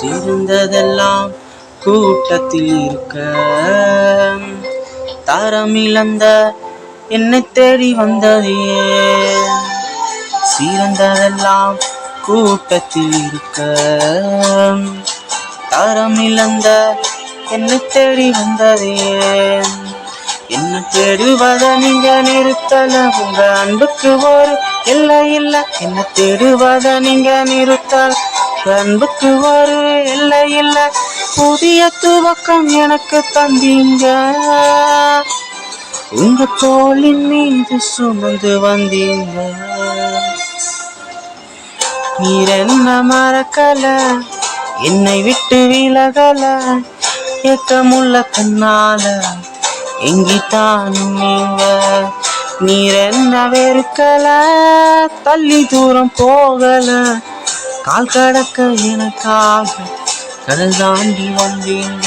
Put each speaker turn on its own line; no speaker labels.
சேர்ந்ததெல்லாம் கூட்டத்தில் இருக்க. தரமிழந்த என்னை தேடி வந்ததே. சிறந்ததெல்லாம் கூட்டத்தில் இருக்க. தரமிழந்த என்னை தேடி வந்ததே. என்ன தேடுவத நீங்க நிறுத்தல. உங்க அன்புக்கு ஒரு இல்லை இல்லை. என்ன தேடுவத நீங்க நிறுத்தல் அன்புக்கு ஒரு இல்லை இல்லை. புதிய துவக்கம் எனக்கு தந்தீங்க. உங்க தோளின் மீது சுமந்து வந்தீங்க. நீர் என்ன மறக்கல என்னை விட்டு விலகல. ஏக்கமுள்ள கண்ணால எங்கிட்டானும் நீங்க. நீர் என்ன வெறுக்கல தள்ளி தூரம் போகல. கால் கடக்க எனக்காக கடல் தாண்டி வந்தீங்க.